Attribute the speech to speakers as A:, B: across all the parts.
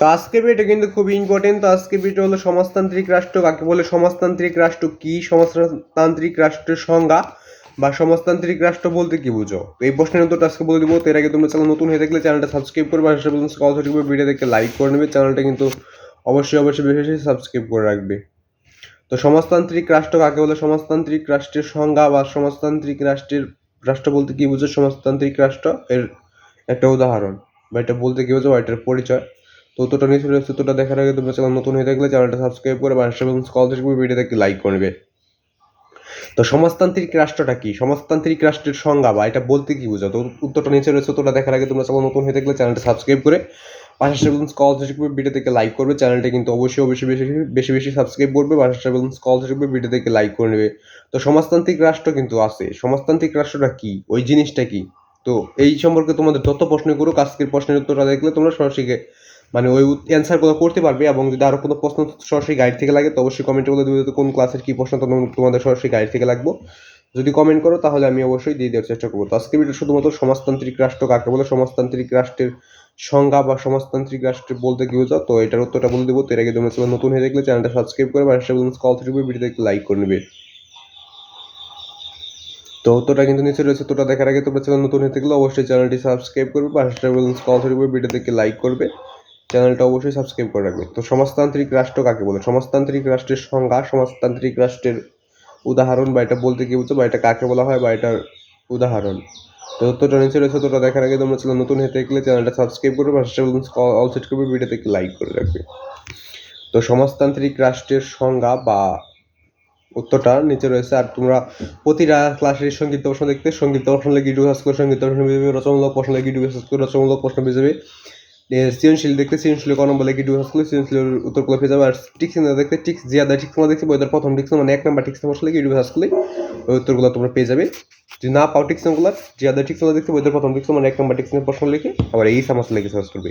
A: তো আজকে ভিডিও কিন্তু খুব ইম্পর্টেন্ট তো আজকে ভিডিও হলো সমাজতান্ত্রিক রাষ্ট্র। কাকে বলে সমাজতান্ত্রিক রাষ্ট্র? কি সমাজতান্ত্রিক রাষ্ট্রের সংজ্ঞা? বা সমাজতান্ত্রিক রাষ্ট্র বলতে কি বুঝো? তো এই প্রশ্নের উত্তরটা আজকে বলে দিব। তো এর আগে তোমরা চ্যানেল নতুন হয়ে থাকলে চ্যানেলটা সাবস্ক্রাইব করবে। আর সেটা বলুন কল থেকে ভিডিও দেখে লাইক করে নেবে। চ্যানেলটা কিন্তু অবশ্যই অবশ্যই বেশি সাবস্ক্রাইব করে রাখবে। তো সমাজতান্ত্রিক রাষ্ট্র কাকে বলে? সমাজতান্ত্রিক রাষ্ট্রের সংজ্ঞা বা সমাজতান্ত্রিক রাষ্ট্রের রাষ্ট্র বলতে কি বুঝো? সমাজতান্ত্রিক রাষ্ট্র এর একটা উদাহরণ। বা এটা বলতে কি বুঝো? এটার পরিচয়। তো উত্তরটা নিচে রয়েছে উত্তরটা দেখার আগে তোমরা চ্যানেল নতুন হয়ে থাকলে চ্যানেলটা সাবস্ক্রাইব করে বা এবং কল থেকে ভিডিওতে একটি লাইক করে নেবে। তো সমাজতান্ত্রিক রাষ্ট্রটা কি? সমাজতান্ত্রিক রাষ্ট্রের সংজ্ঞা বা এটা বলতে কি বোঝা তো উত্তরটা নিচে রয়েছে উত্তরটা দেখার আগে তোমরা চ্যানেল নতুন হয়ে থাকলে চ্যানেলটা সাবস্ক্রাইব করে পাশে এবং কল থেকে ভিডিও থেকে লাইক করবে। চ্যানেলটা কিন্তু অবশ্যই অবশ্যই বেশি বেশি বেশি সাবস্ক্রাইব করবে, পাশে এবং কল থেকে ভিডিও থেকে লাইক করে নেবে। তো সমাজতান্ত্রিক রাষ্ট্র কিন্তু আছে। সমাজতান্ত্রিক রাষ্ট্রটা কি? ওই জিনিসটা কি? তো এই সম্পর্কে তোমাদের যত প্রশ্ন করুক, আজকের প্রশ্নের উত্তরটা দেখলে তোমরা সরাসরি মানে ওই অ্যান্সারগুলো করতে পারবে এবং যদি আরও কোনো প্রশ্ন সরাসরি গাইড থেকে লাগে, তো অবশ্যই কমেন্টে বলে দেবে কোন ক্লাসের কী প্রশ্ন তোমাদের- সরাসরি গাইড থেকে লাগবো। যদি কমেন্ট করো, তাহলে আমি অবশ্যই দিয়ে দেওয়ার চেষ্টা করব। তো আজকে ভিডিও শুধুমাত্র সমাজতান্ত্রিক রাষ্ট্র কাকে বলে? সমাজতান্ত্রিক রাষ্ট্রের সংজ্ঞা বা সমাজতান্ত্রিক রাষ্ট্র বলতে কি বোঝা তো এটার উত্তরটা বলে দেবো। তো এর আগে তোমরা নতুন হয়ে দেখলে চ্যানেলটা সাবস্ক্রাইব করে বা কল থেকে ভিডিওতে একটু লাইক করে নেবে। তো উত্তরটা কিন্তু নিচে রয়েছে। তোটা দেখার আগে তোমরা চ্যানেল নতুন হয়ে থাকলে অবশ্যই চ্যানেলটি সাবস্ক্রাইব করবে, পাশে কল থেকে ভিডিওতে লাইক করবে। চ্যানেলটা অবশ্যই সাবস্ক্রাইব করে রাখবে তো সমাজতান্ত্রিক রাষ্ট্র কাকে বলে? সমাজতান্ত্রিক রাষ্ট্রের সংজ্ঞা সমাজতান্ত্রিক রাষ্ট্রের উদাহরণ বা এটা বলতে কি বুঝছ? বা এটা কাকে বলা হয় বা এটার উদাহরণ? তো উত্তরটা নিচে রয়েছে তোটা দেখার আগে তোমরা চ্যানেল নতুন হয়ে গেলে চ্যানেলটা সাবস্ক্রাইব করবে পাশে অল সেট করবে ভিডিওতে লাইক করে রাখবে। তো সমাজতান্ত্রিক রাষ্ট্রের সংজ্ঞা বা উত্তরটা নিচে রয়েছে আর তোমরা প্রতিটা ক্লাসের সংগীত প্রশ্ন দেখতে সংগীত প্রশ্ন লেগে ইউটিউব সার্চ করে সংগীত প্রশ্ন যাবে রচনামূলক প্রশ্ন লেগে ইউটিউব সার্চ করে রচনামূলক প্রশ্ন এ, সৃজনশীল দেখতে সৃজনশীল কোন বলে ইউটিউব সার্চ করলে সৃজনশীলের উত্তরগুলো পেয়ে যাবে আর টিক্স দেখতে টিক্স জিয়াদা টিক্স তোমরা দেখতে বইটার প্রথম টিক্স মানে এক নাম্বার টিক্স লেগে ইউটিউব সার্চ করলে ওই উত্তরগুলো তোমরা পেয়ে যাবে যদি না পাও টিক্সগুলো জিয়াদা টিক্স দেখতে বইটার প্রথম টিক্স মানে এক নাম্বার টিক্স প্রশ্ন লিখে আবার এই সামাস লেগে সার্চ করবে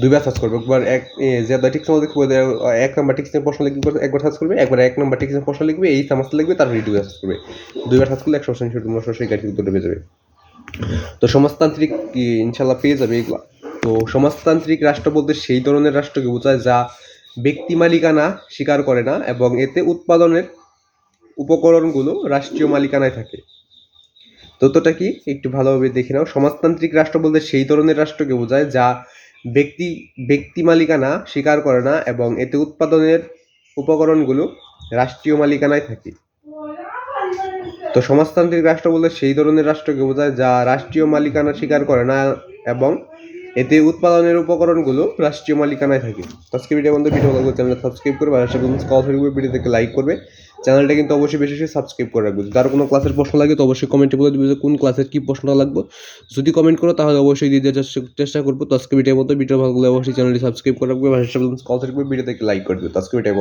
A: দুইবার সার্চ করবে একবার এক জিয়াদা টিক্স দেখতে বইটার এক নাম্বার টিক্স প্রশ্ন লিখবে একবার সার্চ করবে একবার এক নাম্বার টিক্স প্রশ্ন লিখবে এই সামাস লিখবে তারপর ইউটিউব সার্চ করবে দুইবার সার্চ করলে একশো পার্সেন্ট তোমরা সরাসরি গাড়ি উত্তরটা পেয়ে যাবে তো সমাজতান্ত্রিক কি ইনশাল্লাহ পেয়ে যাবে এগুলা তো সমাজতান্ত্রিক রাষ্ট্র বলতে সেই ধরনের রাষ্ট্রকে বোঝায় যা ব্যক্তি মালিকানা স্বীকার করে না এবং এতে উৎপাদনের উপকরণগুলো রাষ্ট্রীয় মালিকানায় থাকে। তথ্যটা কি? একটু ভালোভাবে দেখে নাও। সমাজতান্ত্রিক রাষ্ট্র বলতে সেই ধরনের রাষ্ট্রকে বোঝায় যা ব্যক্তি ব্যক্তি মালিকানা স্বীকার করে না এবং এতে উৎপাদনের উপকরণগুলো রাষ্ট্রীয় মালিকানায় থাকে। তো সমাজতান্ত্রিক রাষ্ট্র বলতে সেই ধরনের রাষ্ট্রকে বোঝায় যা রাষ্ট্রীয় মালিকানা স্বীকার করে না এবং এতে উৎপাদনের উপকরণগুলো রাষ্ট্রীয় মালিকানায় থাকে। আজকে ভিডিও বন্ধু ভিডিও লাগবে চ্যানেল সাবস্ক্রাইব করবে। আর সাথে কল থাকবে ভিডিও থেকে লাইক করবে। চ্যানেলটা কিন্তু অবশ্যই বেশি বেশি সাবস্ক্রাইব করে রাখবে। যার কোনো ক্লাসের প্রশ্ন লাগে তো অবশ্যই কমেন্টে বলে দিবে যে, কোন ক্লাসের কী প্রশ্নটা লাগবে। যদি কমেন্ট করো তাহলে অবশ্যই দিয়ে দেওয়ার চেষ্টা- করব। তো আজকে ভিডিও বন্ধু ভিডিও ভালো অবশ্যই চ্যানেলটি সাবস্ক্রাইব করে রাখবে। আর সাথে কল থাকবে ভিডিও থেকে লাইক করে দেবে তো আজকে ভিডিও